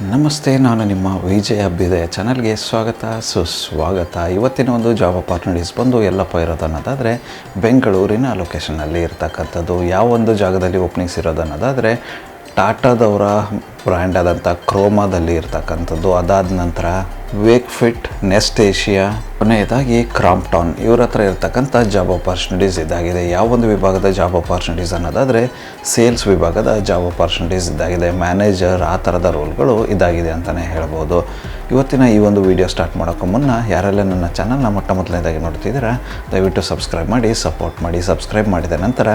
ನಮಸ್ತೆ, ನಾನು ನಿಮ್ಮ ವಿಜಯ ಅಭ್ಯುದಯ ಚಾನಲ್ಗೆ ಸ್ವಾಗತ, ಸುಸ್ವಾಗತ. ಇವತ್ತಿನ ಒಂದು ಜಾಬ್ ಅಪಾರ್ಚುನಿಟೀಸ್ ಬಂದು ಎಲ್ಲಪ್ಪ ಇರೋದು ಅನ್ನೋದಾದರೆ ಬೆಂಗಳೂರಿನ ಲೊಕೇಶನಲ್ಲಿ ಇರ್ತಕ್ಕಂಥದ್ದು. ಯಾವ ಒಂದು ಜಾಗದಲ್ಲಿ ಓಪನಿಂಗ್ಸ್ ಇರೋದು ಅನ್ನೋದಾದರೆ ಟಾಟಾದವರ ಬ್ರ್ಯಾಂಡ್ ಆದಂಥ ಕ್ರೋಮಾದಲ್ಲಿ ಇರ್ತಕ್ಕಂಥದ್ದು. ಅದಾದ ನಂತರ ವೇಕ್ ಫಿಟ್ ನೆಸ್ಟ್ ಏಷಿಯಾ ಕೊನೆಯದಾಗಿ ಕ್ರಾಂಪ್ಟಾನ್ ಇವ್ರ ಹತ್ರ ಇರ್ತಕ್ಕಂಥ ಜಾಬ್ ಅಪರ್ಚುನಿಟೀಸ್ ಇದಾಗಿದೆ. ಯಾವೊಂದು ವಿಭಾಗದ ಜಾಬ್ ಅಪರ್ಚುನಿಟೀಸ್ ಅನ್ನೋದಾದರೆ ಸೇಲ್ಸ್ ವಿಭಾಗದ ಜಾಬ್ ಅಪರ್ಚುನಿಟೀಸ್ ಇದಾಗಿದೆ. ಮ್ಯಾನೇಜರ್ ಆ ಥರದ ರೋಲ್ಗಳು ಇದಾಗಿದೆ ಅಂತಲೇ ಹೇಳ್ಬೋದು. ಇವತ್ತಿನ ಈ ಒಂದು ವಿಡಿಯೋ ಸ್ಟಾರ್ಟ್ ಮಾಡೋಕ್ಕೂ ಮುನ್ನ ಯಾರೆಲ್ಲ ನನ್ನ ಚಾನಲ್ನ ಮೊಟ್ಟ ಮೊದಲನೇದಾಗಿ ನೋಡ್ತಿದ್ದೀರಾ, ದಯವಿಟ್ಟು ಸಬ್ಸ್ಕ್ರೈಬ್ ಮಾಡಿ ಸಪೋರ್ಟ್ ಮಾಡಿ ಸಬ್ಸ್ಕ್ರೈಬ್ ಮಾಡಿದ ನಂತರ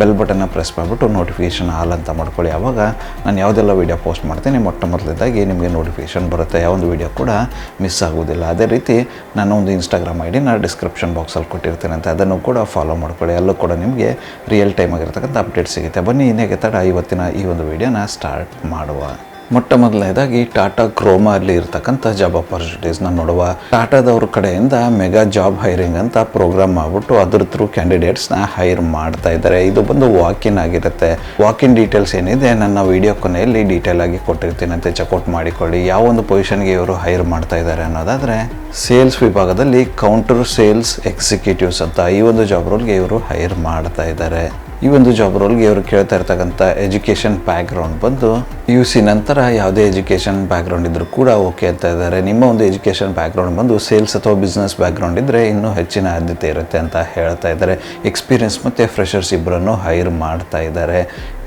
ಬೆಲ್ ಬಟನ್ನ ಪ್ರೆಸ್ ಮಾಡಿಬಿಟ್ಟು ನೋಟಿಫಿಕೇಷನ್ ಆಲ್ ಅಂತ ಮಾಡ್ಕೊಳ್ಳಿ. ಆವಾಗ ನಾನು ಯಾವುದೆಲ್ಲ ವೀಡಿಯೋ ಪೋಸ್ಟ್ ಮಾಡ್ತೀನಿ. ಮೊಟ್ಟ ಮೊದಲನೇದಾಗಿ ನಿಮಗೆ ನೋಟಿಫಿಕೇಷನ್ ಬರುತ್ತೆ. ಯಾವೊಂದು ವೀಡಿಯೋ ಕೂಡ ಮಿಸ್ ಆಗೋದಿಲ್ಲ ಅದೇ ರೀತಿ ನಾನು ಒಂದು ಇನ್ಸ್ಟಾಗ್ರಾಮ್ ಐ ನಾನು ಡಿಸ್ಕ್ರಿಪ್ಷನ್ ಬಾಕ್ಸಲ್ಲಿ ಕೊಟ್ಟಿರ್ತೇನೆ ಅಂತ. ಅದನ್ನು ಕೂಡ ಫಾಲೋ ಮಾಡ್ಕೊಳ್ಳಿ. ಅಲ್ಲೂ ಕೂಡ ನಿಮಗೆ ರಿಯಲ್ ಟೈಮ್ ಆಗಿರ್ತಕ್ಕಂಥ ಅಪ್ಡೇಟ್ ಸಿಗುತ್ತೆ. ಬನ್ನಿ ಇನ್ನೇಗೆ ತಡ? ಇವತ್ತಿನ ಈ ಒಂದು ವಿಡಿಯೋನ ಸ್ಟಾರ್ಟ್ ಮಾಡುವ. ಮೊಟ್ಟ ಮೊದಲನೇದಾಗಿ ಟಾಟಾ ಕ್ರೋಮಾ ಅಲ್ಲಿ ಇರ್ತಕ್ಕಂಥ ಜಾಬ್ ಅಪಾರ್ಚುನಿಟೀಸ್ನ ನೋಡುವ ಟಾಟಾದವ್ರ ಕಡೆಯಿಂದ ಮೆಗಾ ಜಾಬ್ ಹೈರಿಂಗ್ ಅಂತ ಪ್ರೋಗ್ರಾಮ್ ಮಾಡಿಬಿಟ್ಟು ಅದ್ರ ಥ್ರೂ ಕ್ಯಾಂಡಿಡೇಟ್ಸ್ನ ಹೈರ್ ಮಾಡ್ತಾ ಇದ್ದಾರೆ. ಇದು ಬಂದು ವಾಕಿನ್ ಆಗಿರುತ್ತೆ. ವಾಕಿನ್ ಡೀಟೇಲ್ಸ್ ಏನಿದೆ ನನ್ನ ವಿಡಿಯೋ ಕೊನೆಯಲ್ಲಿ ಡೀಟೇಲ್ ಆಗಿ ಕೊಟ್ಟಿರ್ತೀನಿ ಅಂತ ಚೆಕ್ಔಟ್ ಮಾಡಿಕೊಳ್ಳಿ. ಯಾವ ಒಂದು ಪೊಸಿಷನ್ಗೆ ಇವರು ಹೈರ್ ಮಾಡ್ತಾ ಇದ್ದಾರೆ ಅನ್ನೋದಾದರೆ ಸೇಲ್ಸ್ ವಿಭಾಗದಲ್ಲಿ ಕೌಂಟರ್ ಸೇಲ್ಸ್ ಎಕ್ಸಿಕ್ಯೂಟಿವ್ಸ್ ಅಂತ ಈ ಒಂದು ಜಾಬ್ ರೋಲ್ಗೆ ಇವರು ಹೈರ್ ಮಾಡ್ತಾ ಇದ್ದಾರೆ. ಈ ಒಂದು ಜಾಬ್ ರೋಲ್ಗೆ ಇವರು ಕೇಳ್ತಾ ಇರ್ತಕ್ಕಂಥ ಎಜುಕೇಷನ್ ಬ್ಯಾಕ್ಗ್ರೌಂಡ್ ಬಂದು ಯು ಸಿ ನಂತರ ಯಾವುದೇ ಎಜುಕೇಷನ್ ಬ್ಯಾಕ್ಗ್ರೌಂಡ್ ಇದ್ದರೂ ಕೂಡ ಓಕೆ ಅಂತ ಇದ್ದಾರೆ. ನಿಮ್ಮ ಒಂದು ಎಜುಕೇಷನ್ ಬ್ಯಾಕ್ಗ್ರೌಂಡ್ ಬಂದು ಸೇಲ್ಸ್ ಅಥವಾ ಬಿಸ್ನೆಸ್ ಬ್ಯಾಕ್ಗ್ರೌಂಡ್ ಇದ್ದರೆ ಇನ್ನೂ ಹೆಚ್ಚಿನ ಆದ್ಯತೆ ಇರುತ್ತೆ ಅಂತ ಹೇಳ್ತಾ ಇದ್ದಾರೆ. ಎಕ್ಸ್ಪೀರಿಯನ್ಸ್ ಮತ್ತು ಫ್ರೆಷರ್ಸ್ ಇಬ್ಬರನ್ನು ಹೈರ್ ಮಾಡ್ತಾ ಇದ್ದಾರೆ.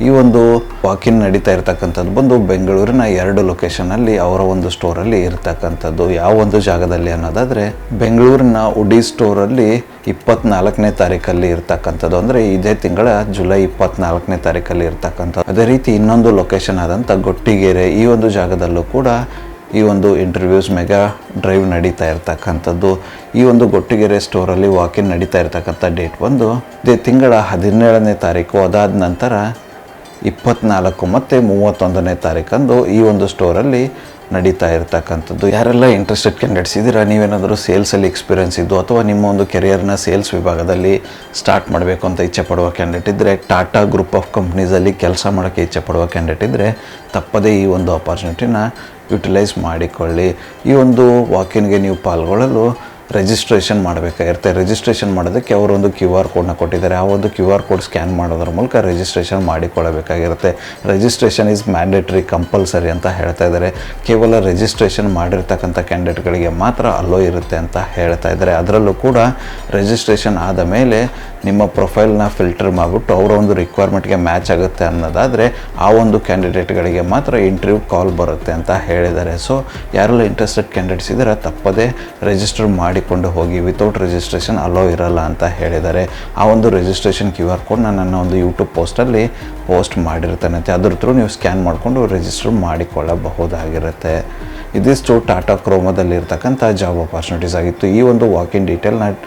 ಈ ಒಂದು ವಾಕಿನ್ ನಡೀತಾ ಇರ್ತಕ್ಕಂಥದ್ದು ಬಂದು ಬೆಂಗಳೂರಿನ ಎರಡು ಲೊಕೇಶನಲ್ಲಿ ಅವರ ಒಂದು ಸ್ಟೋರಲ್ಲಿ ಇರತಕ್ಕಂಥದ್ದು. ಯಾವ ಒಂದು ಜಾಗದಲ್ಲಿ ಅನ್ನೋದಾದರೆ ಬೆಂಗಳೂರಿನ ಉಡಿ ಸ್ಟೋರಲ್ಲಿ ಇಪ್ಪತ್ನಾಲ್ಕನೇ ತಾರೀಕಲ್ಲಿ ಇರ್ತಕ್ಕಂಥದ್ದು. ಅಂದರೆ ಇದೇ ತಿಂಗಳ ಜುಲೈ ಇಪ್ಪತ್ನಾಲ್ಕನೇ ತಾರೀಕಲ್ಲಿ ಇರ್ತಕ್ಕಂಥದ್ದು. ಅದೇ ರೀತಿ ಇನ್ನೊಂದು ಲೊಕೇಶನ್ ಆದಂಥ ಗೊಟ್ಟಿಗೆರೆ ಈ ಒಂದು ಜಾಗದಲ್ಲೂ ಕೂಡ ಈ ಒಂದು ಇಂಟರ್ವ್ಯೂಸ್ ಮೆಗಾ ಡ್ರೈವ್ ನಡೀತಾ ಇರ್ತಕ್ಕಂಥದ್ದು. ಈ ಒಂದು ಗೊಟ್ಟಿಗೆರೆ ಸ್ಟೋರಲ್ಲಿ ವಾಕಿನ್ ನಡೀತಾ ಇರ್ತಕ್ಕಂಥ ಡೇಟ್ ಬಂದು ಇದೇ ತಿಂಗಳ ಹದಿನೇಳನೇ ತಾರೀಕು ಅದಾದ ನಂತರ ಇಪ್ಪತ್ನಾಲ್ಕು ಮತ್ತು ಮೂವತ್ತೊಂದನೇ ತಾರೀಕಂದು ಈ ಒಂದು ಸ್ಟೋರಲ್ಲಿ ನಡೀತಾ ಇರ್ತಕ್ಕಂಥದ್ದು. ಯಾರೆಲ್ಲ ಇಂಟ್ರೆಸ್ಟೆಡ್ ಕ್ಯಾಂಡಿಡೇಟ್ಸ್ ಇದ್ದೀರಾ, ನೀವೇನಾದರೂ ಸೇಲ್ಸಲ್ಲಿ ಎಕ್ಸ್ಪೀರಿಯನ್ಸ್ ಇದ್ದು ಅಥವಾ ನಿಮ್ಮ ಒಂದು ಕೆರಿಯರ್ನ ಸೇಲ್ಸ್ ವಿಭಾಗದಲ್ಲಿ ಸ್ಟಾರ್ಟ್ ಮಾಡಬೇಕು ಅಂತ ಇಚ್ಛೆ ಪಡುವ ಕ್ಯಾಂಡಿಡೇಟ್ ಇದ್ದರೆ ಟಾಟಾ ಗ್ರೂಪ್ ಆಫ್ ಕಂಪ್ನೀಸಲ್ಲಿ ಕೆಲಸ ಮಾಡೋಕ್ಕೆ ಇಚ್ಛೆ ಪಡುವ ಕ್ಯಾಂಡಿಡೇಟ್ ಇದ್ದರೆ ತಪ್ಪದೇ ಈ ಒಂದು ಅಪಾರ್ಚುನಿಟಿನ ಯುಟಿಲೈಸ್ ಮಾಡಿಕೊಳ್ಳಿ. ಈ ಒಂದು ವಾಕಿನ್ಗೆ ನೀವು ಪಾಲ್ಗೊಳ್ಳಲು ರಿಜಿಸ್ಟ್ರೇಷನ್ ಮಾಡಬೇಕಾಗಿರುತ್ತೆ ರಿಜಿಸ್ಟ್ರೇಷನ್ ಮಾಡೋದಕ್ಕೆ ಅವರು ಒಂದು ಕ್ಯೂ ಆರ್ ಕೋಡ್ನ ಕೊಟ್ಟಿದ್ದಾರೆ. ಆ ಒಂದು ಕ್ಯೂ ಆರ್ ಕೋಡ್ ಸ್ಕ್ಯಾನ್ ಮಾಡೋದ್ರ ಮೂಲಕ ರಿಜಿಸ್ಟ್ರೇಷನ್ ಮಾಡಿಕೊಳ್ಳಬೇಕಾಗಿರುತ್ತೆ. ರಿಜಿಸ್ಟ್ರೇಷನ್ ಈಸ್ ಮ್ಯಾಂಡೇಟ್ರಿ ಕಂಪಲ್ಸರಿ ಅಂತ ಹೇಳ್ತಾ ಇದ್ದಾರೆ. ಕೇವಲ ರಿಜಿಸ್ಟ್ರೇಷನ್ ಮಾಡಿರ್ತಕ್ಕಂಥ ಕ್ಯಾಂಡಿಡೇಟ್ಗಳಿಗೆ ಮಾತ್ರ ಅಲ್ಲೋ ಇರುತ್ತೆ ಅಂತ ಹೇಳ್ತಾ ಇದ್ದಾರೆ. ಅದರಲ್ಲೂ ಕೂಡ ರಿಜಿಸ್ಟ್ರೇಷನ್ ಆದ ಮೇಲೆ ನಿಮ್ಮ ಪ್ರೊಫೈಲ್ನ ಫಿಲ್ಟರ್ ಮಾಡಿಬಿಟ್ಟು ಅವರ ಒಂದು ರಿಕ್ವೈರ್ಮೆಂಟ್ಗೆ ಮ್ಯಾಚ್ ಆಗುತ್ತೆ ಅನ್ನೋದಾದರೆ ಆ ಒಂದು ಕ್ಯಾಂಡಿಡೇಟ್ಗಳಿಗೆ ಮಾತ್ರ ಇಂಟರ್ವ್ಯೂ ಕಾಲ್ ಬರುತ್ತೆ ಅಂತ ಹೇಳಿದ್ದಾರೆ. ಸೊ ಯಾರೆಲ್ಲ ಇಂಟ್ರೆಸ್ಟೆಡ್ ಕ್ಯಾಂಡಿಡೇಟ್ಸ್ ಇದ್ದಾರೆ, ತಪ್ಪದೇ ರಿಜಿಸ್ಟರ್ ಮಾಡಿಕೊಂಡು ಹೋಗಿ ವಿತೌಟ್ ರಿಜಿಸ್ಟ್ರೇಷನ್ ಅಲೋ ಇರಲ್ಲ ಅಂತ ಹೇಳಿದ್ದಾರೆ. ಆ ಒಂದು ರಿಜಿಸ್ಟ್ರೇಷನ್ ಕ್ಯೂ ಆರ್ ಕೋಡ್ನ ನನ್ನ ಒಂದು ಯೂಟ್ಯೂಬ್ ಪೋಸ್ಟಲ್ಲಿ ಪೋಸ್ಟ್ ಮಾಡಿರ್ತಾನಂತೆ. ಅದ್ರ ಥ್ರೂ ನೀವು ಸ್ಕ್ಯಾನ್ ಮಾಡಿಕೊಂಡು ರಿಜಿಸ್ಟರ್ ಮಾಡಿಕೊಳ್ಳಬಹುದಾಗಿರುತ್ತೆ. ಇದಿಷ್ಟು ಟಾಟಾ ಕ್ರೋಮದಲ್ಲಿ ಇರ್ತಕ್ಕಂಥ ಜಾಬ್ ಅಪಾರ್ಚುನಿಟೀಸ್ ಆಗಿತ್ತು. ಈ ಒಂದು ವಾಕಿಂಗ್ ಡೀಟೇಲ್ನ ನಾನು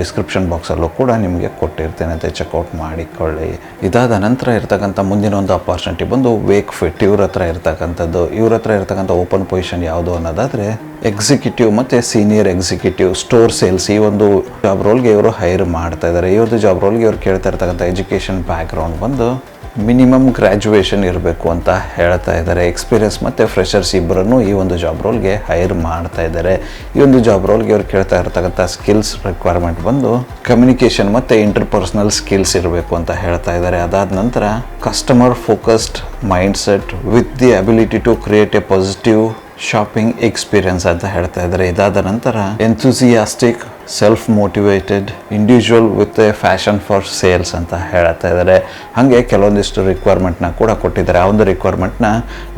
ಡಿಸ್ಕ್ರಿಪ್ಷನ್ ಬಾಕ್ಸಲ್ಲೂ ಕೂಡ ನಿಮಗೆ ಕೊಟ್ಟಿರ್ತೇನೆ. ಅಂತ ಚೆಕ್ಔಟ್ ಮಾಡಿಕೊಳ್ಳಿ. ಇದಾದ ನಂತರ ಇರ್ತಕ್ಕಂಥ ಮುಂದಿನ ಒಂದು ಅಪಾರ್ಚುನಿಟಿ ಬಂದು ವೇಕ್ ಫಿಟ್ ಇವ್ರ ಹತ್ರ ಇರ್ತಕ್ಕಂಥದ್ದು. ಇವ್ರ ಹತ್ರ ಇರ್ತಕ್ಕಂಥ ಓಪನ್ ಪೊಸಿಷನ್ ಯಾವುದು ಅನ್ನೋದಾದರೆ ಎಕ್ಸಿಕ್ಯೂಟಿವ್ ಮತ್ತು ಸೀನಿಯರ್ ಎಕ್ಸಿಕ್ಯೂಟಿವ್ ಸ್ಟೋರ್ ಸೇಲ್ಸ್ ಈ ಒಂದು ಜಾಬ್ ರೋಲ್ಗೆ ಇವರು ಹೈರ್ ಮಾಡ್ತಾ ಇದ್ದಾರೆ ಒಂದು ಜಾಬ್ ರೋಲ್ಗೆ ಇವ್ರು ಕೇಳ್ತಾ ಇರ್ತಕ್ಕಂಥ ಎಜುಕೇಷನ್ ಬ್ಯಾಕ್ಗ್ರೌಂಡ್ ಬಂದು ಮಿನಿಮಮ್ ಗ್ರ್ಯಾಜುಯೇಷನ್ ಇರಬೇಕು ಅಂತ ಹೇಳ್ತಾ ಇದ್ದಾರೆ. ಎಕ್ಸ್ಪೀರಿಯನ್ಸ್ ಮತ್ತು ಫ್ರೆಷರ್ಸ್ ಇಬ್ಬರನ್ನು ಈ ಒಂದು ಜಾಬ್ ರೋಲ್ಗೆ ಹೈರ್ ಮಾಡ್ತಾ ಇದ್ದಾರೆ. ಈ ಒಂದು ಜಾಬ್ ರೋಲ್ಗೆ ಅವ್ರು ಕೇಳ್ತಾ ಇರ್ತಕ್ಕಂಥ ಸ್ಕಿಲ್ಸ್ ರಿಕ್ವೈರ್ಮೆಂಟ್ ಬಂದು ಕಮ್ಯುನಿಕೇಷನ್ ಮತ್ತು ಇಂಟರ್ಪರ್ಸ್ನಲ್ ಸ್ಕಿಲ್ಸ್ ಇರಬೇಕು ಅಂತ ಹೇಳ್ತಾ ಇದ್ದಾರೆ. ಅದಾದ ನಂತರ customer focused mindset with the ability to create a positive shopping experience ಅಂತ ಹೇಳ್ತಾ ಇದ್ದಾರೆ. ಇದಾದ ನಂತರ enthusiastic self motivated individual with a passion for sales ಅಂತ ಹೇಳ್ತಾ ಇದ್ದಾರೆ ಹಾಗೆ ಕೆಲವೊಂದಿಷ್ಟು ರಿಕ್ವೈರ್ಮೆಂಟ್ನ ಕೂಡ ಕೊಟ್ಟಿದ್ದಾರೆ. ಆ ಒಂದು ರಿಕ್ವೈರ್ಮೆಂಟ್ನ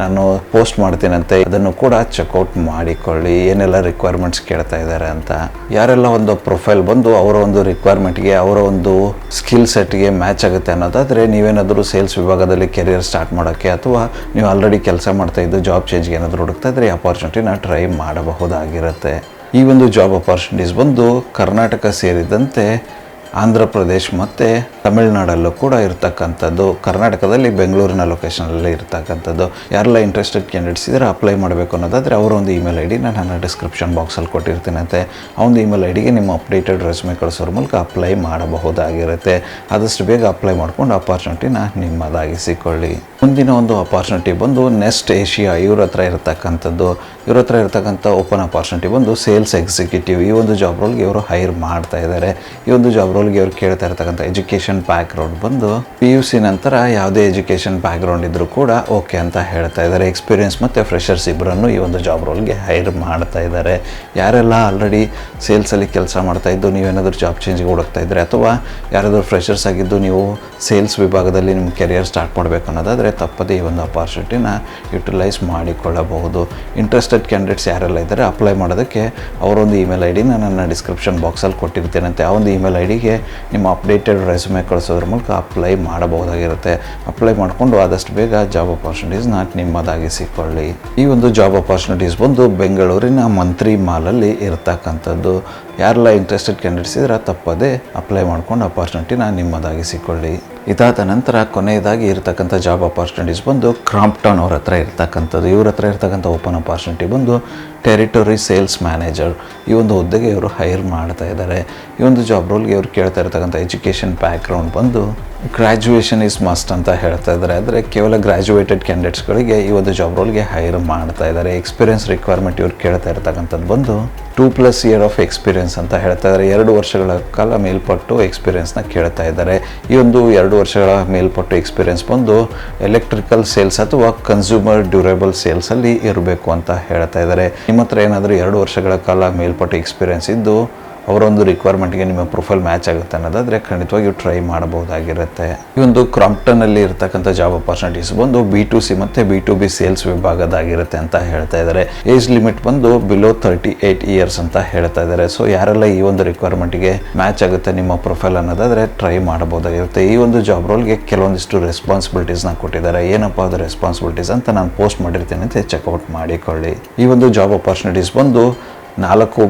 ನಾನು ಪೋಸ್ಟ್ ಮಾಡ್ತೀನಂತೆ. ಅದನ್ನು ಕೂಡ ಚೆಕ್ಔಟ್ ಮಾಡಿಕೊಳ್ಳಿ. ಏನೆಲ್ಲ ರಿಕ್ವೈರ್ಮೆಂಟ್ಸ್ ಕೇಳ್ತಾ ಇದ್ದಾರೆ ಅಂತ. ಯಾರೆಲ್ಲ ಒಂದು ಪ್ರೊಫೈಲ್ ಬಂದು ಅವರ ಒಂದು ರಿಕ್ವೈರ್ಮೆಂಟ್ಗೆ ಅವರ ಒಂದು ಸ್ಕಿಲ್ ಸೆಟ್ಗೆ ಮ್ಯಾಚ್ ಆಗುತ್ತೆ ಅನ್ನೋದಾದರೆ ನೀವೇನಾದರೂ ಸೇಲ್ಸ್ ವಿಭಾಗದಲ್ಲಿ ಕೆರಿಯರ್ ಸ್ಟಾರ್ಟ್ ಮಾಡೋಕ್ಕೆ ಅಥವಾ ನೀವು ಆಲ್ರೆಡಿ ಕೆಲಸ ಮಾಡ್ತಾ ಇದ್ದು ಜಾಬ್ ಚೇಂಜ್ಗೆ ಏನಾದರೂ ಹುಡುಕ್ತಾ ಇದ್ರೆ ಅಪಾರ್ಚುನಿಟಿನ ಟ್ರೈ ಮಾಡಬಹುದಾಗಿರುತ್ತೆ. ಈ ಒಂದು ಜಾಬ್ ಅಪಾರ್ಚುನಿಟೀಸ್ ಬಂದು ಕರ್ನಾಟಕ ಸೇರಿದಂತೆ ಆಂಧ್ರ ಪ್ರದೇಶ್ ಮತ್ತು ತಮಿಳ್ನಾಡಲ್ಲೂ ಕೂಡ ಇರ್ತಕ್ಕಂಥದ್ದು, ಕರ್ನಾಟಕದಲ್ಲಿ ಬೆಂಗಳೂರಿನ ಲೊಕೇಶನಲ್ಲಿ ಇರ್ತಕ್ಕಂಥದ್ದು. ಯಾರೆಲ್ಲ ಇಂಟ್ರೆಸ್ಟೆಡ್ ಕ್ಯಾಂಡಿಡೇಟ್ಸ್ ಇದ್ದರೆ ಅಪ್ಲೈ ಮಾಡಬೇಕು ಅನ್ನೋದಾದರೆ ಅವರ ಒಂದು ಇಮೇಲ್ ಐ ಡಿ ನಾನು ಡಿಸ್ಕ್ರಿಪ್ಷನ್ ಬಾಕ್ಸಲ್ಲಿ ಕೊಟ್ಟಿರ್ತೀನಂತೆ. ಆ ಒಂದು ಇಮೇಲ್ ಐ ಡಿಗೆ ನಿಮ್ಮ ಅಪ್ಡೇಟೆಡ್ ರೆಸ್ಯೂಮೆ ಕಳಿಸೋರ ಮೂಲಕ ಅಪ್ಲೈ ಮಾಡಬಹುದಾಗಿರುತ್ತೆ. ಆದಷ್ಟು ಬೇಗ ಅಪ್ಲೈ ಮಾಡ್ಕೊಂಡು ಅಪಾರ್ಚುನಿಟಿನ ನಿಮ್ಮದಾಗಿಸಿಕೊಳ್ಳಿ. ಮುಂದಿನ ಒಂದು ಅಪಾರ್ಚುನಿಟಿ ಬಂದು ನೆಸ್ಟ್ ಏಷ್ಯಾ ಇವ್ರ ಹತ್ರ ಇರತಕ್ಕಂಥದ್ದು, ಇವ್ರ ಹತ್ರ ಇರತಕ್ಕಂಥ ಓಪನ್ ಅಪಾರ್ಚುನಿಟಿ ಬಂದು ಸೇಲ್ಸ್ ಎಕ್ಸಿಕ್ಯೂಟಿವ್ ಈ ಒಂದು ಜಾಬ್ ರೋಲ್ಗೆ ಇವರು ಹೈರ್ ಮಾಡ್ತಾ ಇದ್ದಾರೆ ಈ ಒಂದು ಜಾಬ್ ರೋಲ್ಗೆ ಇವರು ಕೇಳ್ತಾ ಇರ್ತಕ್ಕಂಥ ಎಜುಕೇಷನ್ ಬ್ಯಾಕ್ಗ್ರೌಂಡ್ ಬಂದು ಪಿ ಯು ಸಿ ನಂತರ ಯಾವುದೇ ಎಜುಕೇಷನ್ ಬ್ಯಾಕ್ಗ್ರೌಂಡ್ ಇದ್ದರೂ ಕೂಡ ಓಕೆ ಅಂತ ಹೇಳ್ತಾ ಇದ್ದಾರೆ ಎಕ್ಸ್ಪೀರಿಯನ್ಸ್ ಮತ್ತು ಫ್ರೆಷರ್ಸ್ ಇಬ್ಬರನ್ನು ಈ ಒಂದು ಜಾಬ್ ರೋಲ್ಗೆ ಹೈರ್ ಮಾಡ್ತಾ ಇದ್ದಾರೆ ಯಾರೆಲ್ಲ ಆಲ್ರೆಡಿ ಸೇಲ್ಸಲ್ಲಿ ಕೆಲಸ ಮಾಡ್ತಾ ಇದ್ದು ನೀವೇನಾದರೂ ಜಾಬ್ ಚೇಂಜ್ಗೆ ಹುಡುಕ್ತಾ ಇದ್ದರೆ ಅಥವಾ ಯಾರಾದರೂ ಫ್ರೆಷರ್ಸ್ ಆಗಿದ್ದು, ನೀವು ಸೇಲ್ಸ್ ವಿಭಾಗದಲ್ಲಿ ನಿಮ್ಮ ಕೆರಿಯರ್ ಸ್ಟಾರ್ಟ್ ಮಾಡಬೇಕು ಅನ್ನೋದಾದರೆ ತಪ್ಪದೇ ಈ ಒಂದು ಅಪಾರ್ಚುನಿಟಿನ ಯುಟಿಲೈಸ್ ಮಾಡಿಕೊಳ್ಳಬಹುದು. ಇಂಟ್ರೆಸ್ಟೆಡ್ ಕ್ಯಾಂಡಿಡೇಟ್ಸ್ ಯಾರೆಲ್ಲ ಇದ್ದಾರೆ ಅಪ್ಲೈ ಮಾಡೋದಕ್ಕೆ ಅವರೊಂದು ಇಮೇಲ್ ಐ ಡಿನ ನನ್ನ ಡಿಸ್ಕ್ರಿಪ್ಷನ್ ಬಾಕ್ಸಲ್ಲಿ ಕೊಟ್ಟಿರ್ತೇನಂತೆ. ಆ ಒಂದು ಇಮೇಲ್ ಐ ಡಿಗೆ ನಿಮ್ಮ ಅಪ್ಡೇಟೆಡ್ ರೆಸ್ಯೂಮೆ ಕಳಿಸೋದ್ರ ಮೂಲಕ ಅಪ್ಲೈ ಮಾಡಬಹುದಾಗಿರುತ್ತೆ. ಅಪ್ಲೈ ಮಾಡಿಕೊಂಡು ಆದಷ್ಟು ಬೇಗ ಜಾಬ್ ಅಪಾರ್ಚುನಿಟೀಸ್ನ ನಿಮ್ಮದಾಗಿಸಿಕೊಳ್ಳಿ ಈ ಒಂದು ಜಾಬ್ ಅಪಾರ್ಚುನಿಟೀಸ್ ಬಂದು ಬೆಂಗಳೂರಿನ ಮಂತ್ರಿ ಮಾಲಲ್ಲಿ ಇರ್ತಕ್ಕಂಥದ್ದು. ಯಾರೆಲ್ಲ ಇಂಟ್ರೆಸ್ಟೆಡ್ ಕ್ಯಾಂಡಿಡೇಟ್ಸ್ ಇದ್ರೆ ತಪ್ಪದೇ ಅಪ್ಲೈ ಮಾಡ್ಕೊಂಡು ಅಪಾರ್ಚುನಿಟಿನ ನಿಮ್ಮದಾಗಿಸಿಕೊಳ್ಳಿ ಇದಾದ ನಂತರ ಕೊನೆಯದಾಗಿ ಇರತಕ್ಕಂಥ ಜಾಬ್ ಅಪಾರ್ಚುನಿಟೀಸ್ ಬಂದು ಕ್ರಾಂಪ್ಟನ್ ಅವ್ರ ಹತ್ರ ಇರ್ತಕ್ಕಂಥದ್ದು. ಇವ್ರ ಹತ್ರ ಇರ್ತಕ್ಕಂಥ ಓಪನ್ ಅಪಾರ್ಚುನಿಟಿ ಬಂದು ಟೆರಿಟರಿ ಸೇಲ್ಸ್ ಮ್ಯಾನೇಜರ್ ಈ ಒಂದು ಹುದ್ದೆಗೆ ಇವರು ಹೈರ್ ಮಾಡ್ತಾ ಇದ್ದಾರೆ. ಈ ಒಂದು ಜಾಬ್ ರೋಲ್ಗೆ ಇವರು ಕೇಳ್ತಾ ಇರ್ತಕ್ಕಂಥ ಎಜುಕೇಷನ್ ಬ್ಯಾಕ್ಗ್ರೌಂಡ್ ಬಂದು ಗ್ರ್ಯಾಜುಯೇಷನ್ ಇಸ್ ಮಸ್ಟ್ ಅಂತ ಹೇಳ್ತಾ ಇದ್ದಾರೆ. ಆದರೆ ಕೇವಲ ಗ್ರ್ಯಾಜುಯೇಟೆಡ್ ಕ್ಯಾಂಡಿಡೇಟ್ಸ್ಗಳಿಗೆ ಈ ಒಂದು ಜಾಬ್ ರೋಲ್ಗೆ ಹೈರ್ ಮಾಡ್ತಾ ಇದ್ದಾರೆ. ಎಕ್ಸ್ಪೀರಿಯನ್ಸ್ ರಿಕ್ವೈರ್ಮೆಂಟ್ ಇವ್ರು ಕೇಳ್ತಾ ಇರ್ತಕ್ಕಂಥದ್ದು ಬಂದು two plus year of experience ಅಂತ ಹೇಳ್ತಾ ಇದ್ದಾರೆ. ಎರಡು ವರ್ಷಗಳ ಕಾಲ ಮೇಲ್ಪಟ್ಟು ಎಕ್ಸ್ಪೀರಿಯನ್ಸ್ನ ಕೇಳ್ತಾ ಇದ್ದಾರೆ. ಈ ಒಂದು ಎರಡು ವರ್ಷಗಳ ಮೇಲ್ಪಟ್ಟು ಎಕ್ಸ್ಪೀರಿಯನ್ಸ್ ಬಂದು ಎಲೆಕ್ಟ್ರಿಕಲ್ ಸೇಲ್ಸ್ ಅಥವಾ ಕನ್ಸ್ಯೂಮರ್ ಡ್ಯೂರೇಬಲ್ ಸೇಲ್ಸಲ್ಲಿ ಇರಬೇಕು ಅಂತ ಹೇಳ್ತಾ ಇದ್ದಾರೆ. ನಿಮ್ಮ ಹತ್ರ ಏನಾದರೂ ಎರಡು ವರ್ಷಗಳ ಕಾಲ ಮೇಲ್ಪಟ್ಟು ಎಕ್ಸ್ಪೀರಿಯನ್ಸ್ ಇದ್ದು ಅವರೊಂದು ರಿಕ್ವೈರ್ಮೆಂಟ್ಗೆ ನಿಮ್ಮ ಪ್ರೊಫೈಲ್ ಮ್ಯಾಚ್ ಆಗುತ್ತೆ ಅನ್ನೋದಾದರೆ ಖಂಡಿತವಾಗಿಯೂ ಟ್ರೈ ಮಾಡಬಹುದಾಗಿರುತ್ತೆ. ಈ ಒಂದು ಕ್ರಾಂಪ್ಟನಲ್ಲಿ ಇರತಕ್ಕಂಥ ಜಾಬ್ ಅಪರ್ಚುನಿಟೀಸ್ ಬಂದು ಬಿ ಟು ಸಿ ಮತ್ತು ಬಿ ಟು ಬಿ ಸೇಲ್ಸ್ ವಿಭಾಗದಾಗಿರುತ್ತೆ ಅಂತ ಹೇಳ್ತಾ ಇದ್ದಾರೆ. ಏಜ್ ಲಿಮಿಟ್ ಬಂದು ಬಿಲೋ ತರ್ಟಿ ಏಯ್ಟ್ ಇಯರ್ಸ್ ಅಂತ ಹೇಳ್ತಾ ಇದ್ದಾರೆ. ಸೊ ಯಾರೆಲ್ಲ ಈ ಒಂದು ರಿಕ್ವೈರ್ಮೆಂಟ್ಗೆ ಮ್ಯಾಚ್ ಆಗುತ್ತೆ ನಿಮ್ಮ ಪ್ರೊಫೈಲ್ ಅನ್ನೋದಾದರೆ ಟ್ರೈ ಮಾಡಬಹುದಾಗಿರುತ್ತೆ. ಈ ಒಂದು ಜಾಬ್ ರೋಲ್ಗೆ ಕೆಲವೊಂದಿಷ್ಟು ರೆಸ್ಪಾನ್ಸಿಬಿಲಿಟೀಸ್ನ ಕೊಟ್ಟಿದ್ದಾರೆ. ಏನಪ್ಪ ಅದು ರೆಸ್ಪಾನ್ಸಿಬಿಲಿಟೀಸ್ ಅಂತ ನಾನು ಪೋಸ್ಟ್ ಮಾಡಿರ್ತೀನಿ ಅಂತ ಚೆಕ್ಔಟ್ ಮಾಡಿಕೊಳ್ಳಿ. ಈ ಒಂದು ಜಾಬ್ ಅಪರ್ಚುನಿಟೀಸ್ ಬಂದು ನಾಲ್ಕು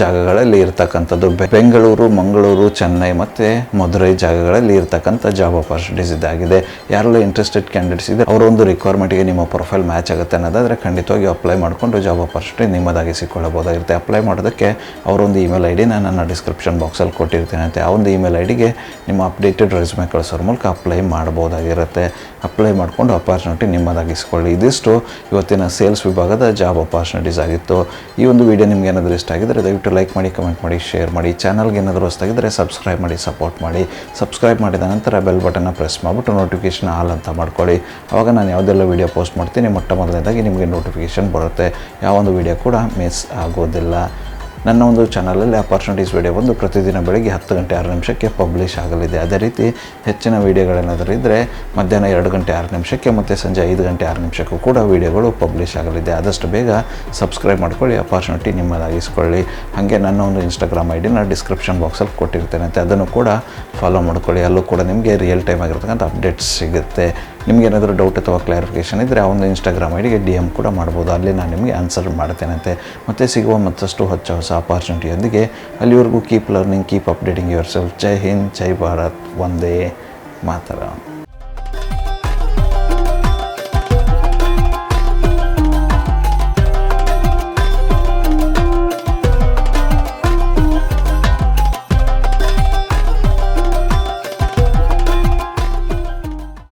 ಜಾಗಗಳಲ್ಲಿ ಇರ್ತಕ್ಕಂಥದ್ದು. ಬೆಂಗಳೂರು, ಮಂಗಳೂರು, ಚೆನ್ನೈ ಮತ್ತು ಮಧುರೈ ಜಾಗಗಳಲ್ಲಿ ಇರ್ತಕ್ಕಂಥ ಜಾಬ್ ಅಪರ್ಚುನಿಟೀಸ್ ಇದಾಗಿದೆ ಯಾರೆಲ್ಲ ಇಂಟ್ರೆಸ್ಟೆಡ್ ಕ್ಯಾಂಡಿಡೇಟ್ಸ್ ಇದೆ ಅವರೊಂದು ರಿಕ್ವೈರ್ಮೆಂಟ್ಗೆ ನಿಮ್ಮ ಪ್ರೊಫೈಲ್ ಮ್ಯಾಚ್ ಆಗುತ್ತೆ ಅನ್ನೋದಾದರೆ ಖಂಡಿತವಾಗಿ ಅಪ್ಲೈ ಮಾಡಿಕೊಂಡು ಜಾಬ್ ಆಪರ್ಚುನಿಟಿ ನಿಮ್ಮದಾಗಿ ಸಿಕ್ಕೊಳ್ಳಬಹುದಾಗಿರುತ್ತೆ. ಅಪ್ಲೈ ಮಾಡೋದಕ್ಕೆ ಅವರೊಂದು ಇಮೇಲ್ ಐ ಡಿನ ನನ್ನ ಡಿಸ್ಕ್ರಿಪ್ಷನ್ ಬಾಕ್ಸಲ್ಲಿ ಕೊಟ್ಟಿರ್ತೀನಿ ಅಂತ. ಆ ಒಂದು ಇಮೇಲ್ ಐ ಡಿಗೆ ನಿಮ್ಮ ಅಪ್ಡೇಟೆಡ್ ರೆಸ್ಯೂಮೆ ಕಳಿಸೋರ ಮೂಲಕ ಅಪ್ಲೈ ಮಾಡ್ಬೋದಾಗಿರುತ್ತೆ ಅಪ್ಲೈ ಮಾಡಿಕೊಂಡು ಅಪರ್ಚುನಿಟಿ ನಿಮ್ಮದಾಗಿಸ್ಕೊಳ್ಳಿ. ಇದಿಷ್ಟು ಇವತ್ತಿನ ಸೇಲ್ಸ್ ವಿಭಾಗದ ಜಾಬ್ ಅಪಾರ್ಚುನಿಟೀಸ್ ಆಗಿತ್ತು. ಈ ಒಂದು ವಿಡಿಯೋ ನಿಮ್ಗೆ ಏನಾದರೂ ಇಷ್ಟ ಆಗಿದ್ದರೆ ದಯವಿಟ್ಟು ಲೈಕ್ ಮಾಡಿ ಕಮೆಂಟ್ ಮಾಡಿ ಶೇರ್ ಮಾಡಿ. ಚಾನಲ್ಗೆ ಏನಾದರೂ ಹೊಸ್ತಾಗಿದ್ದರೆ ಸಬ್ಸ್ಕ್ರೈಬ್ ಮಾಡಿ ಸಪೋರ್ಟ್ ಮಾಡಿ. ಸಬ್ಸ್ಕ್ರೈಬ್ ಮಾಡಿದ ನಂತರ ಬೆಲ್ ಬಟನ್ನ ಪ್ರೆಸ್ ಮಾಡಿಬಿಟ್ಟು ನೋಟಿಫಿಕೇಷನ್ ಆಲ್ ಅಂತ ಮಾಡ್ಕೊಳ್ಳಿ. ಆವಾಗ ನಾನು ಯಾವುದೆಲ್ಲ ವೀಡಿಯೋ ಪೋಸ್ಟ್ ಮಾಡ್ತೀನಿ, ಮೊಟ್ಟ ಮೊದಲನೇದಾಗಿ ನಿಮಗೆ ನೋಟಿಫಿಕೇಷನ್ ಬರುತ್ತೆ. ಯಾವೊಂದು ವಿಡಿಯೋ ಕೂಡ ಮಿಸ್ ಆಗೋದಿಲ್ಲ. ನನ್ನ ಒಂದು ಚಾನಲಲ್ಲಿ ಅಪರ್ಚುನಿಟೀಸ್ ವಿಡಿಯೋ ಬಂದು ಪ್ರತಿದಿನ ಬೆಳಗ್ಗೆ ಹತ್ತು ಗಂಟೆ ಆರು ನಿಮಿಷಕ್ಕೆ ಪಬ್ಲಿಷ್ ಆಗಲಿದೆ. ಅದೇ ರೀತಿ ಹೆಚ್ಚಿನ ವೀಡಿಯೋಗಳೇನಾದರೂ ಇದ್ದರೆ ಮಧ್ಯಾಹ್ನ ಎರಡು ಗಂಟೆ ಆರು ನಿಮಿಷಕ್ಕೆ ಮತ್ತು ಸಂಜೆ ಐದು ಗಂಟೆ ಆರು ನಿಮಿಷಕ್ಕೂ ಕೂಡ ವೀಡಿಯೋಗಳು ಪಬ್ಲಿಷ್ ಆಗಲಿದೆ. ಆದಷ್ಟು ಬೇಗ ಸಬ್ಸ್ಕ್ರೈಬ್ ಮಾಡ್ಕೊಳ್ಳಿ ಅಪಾರ್ಚುನಿಟಿ ನಿಮ್ಮದಾಗಿಸ್ಕೊಳ್ಳಿ. ಹಾಗೆ ನನ್ನ ಒಂದು ಇನ್ಸ್ಟಾಗ್ರಾಮ್ ಐ ಡಿನ ಡಿಸ್ಕ್ರಿಪ್ಷನ್ ಬಾಕ್ಸಲ್ಲಿ ಕೊಟ್ಟಿರ್ತೇನೆ. ಅಂತ ಅದನ್ನು ಕೂಡ ಫಾಲೋ ಮಾಡ್ಕೊಳ್ಳಿ. ಅಲ್ಲೂ ಕೂಡ ನಿಮಗೆ ರಿಯಲ್ ಟೈಮ್ ಆಗಿರ್ತಕ್ಕಂಥ ಅಪ್ಡೇಟ್ಸ್ ಸಿಗುತ್ತೆ. ನಿಮ್ಗೆ ಏನಾದರೂ ಡೌಟ್ ಅಥವಾ ಕ್ಲಾರಿಫಿಕೇಷನ್ ಇದ್ದರೆ ಆ ಒಂದು ಇನ್ಸ್ಟಾಗ್ರಾಮ್ ಐಡಿಗೆ ಡಿ ಎಂ ಕೂಡ ಮಾಡ್ಬೋದು. ಅಲ್ಲಿ ನಾನು ನಿಮಗೆ ಆನ್ಸರ್ ಮಾಡ್ತೇನಂತೆ. ಮತ್ತು ಸಿಗುವ ಮತ್ತಷ್ಟು ಹೊಚ್ಚ ಹೊಸ ಅಪಾರ್ಚುನಿಟಿಯೊಂದಿಗೆ ಅಲ್ಲಿವರೆಗೂ keep learning keep updating yourself ಜೈ ಹಿಂದ್, ಜೈ ಭಾರತ್. ಒಂದೇ ಮಾತರ.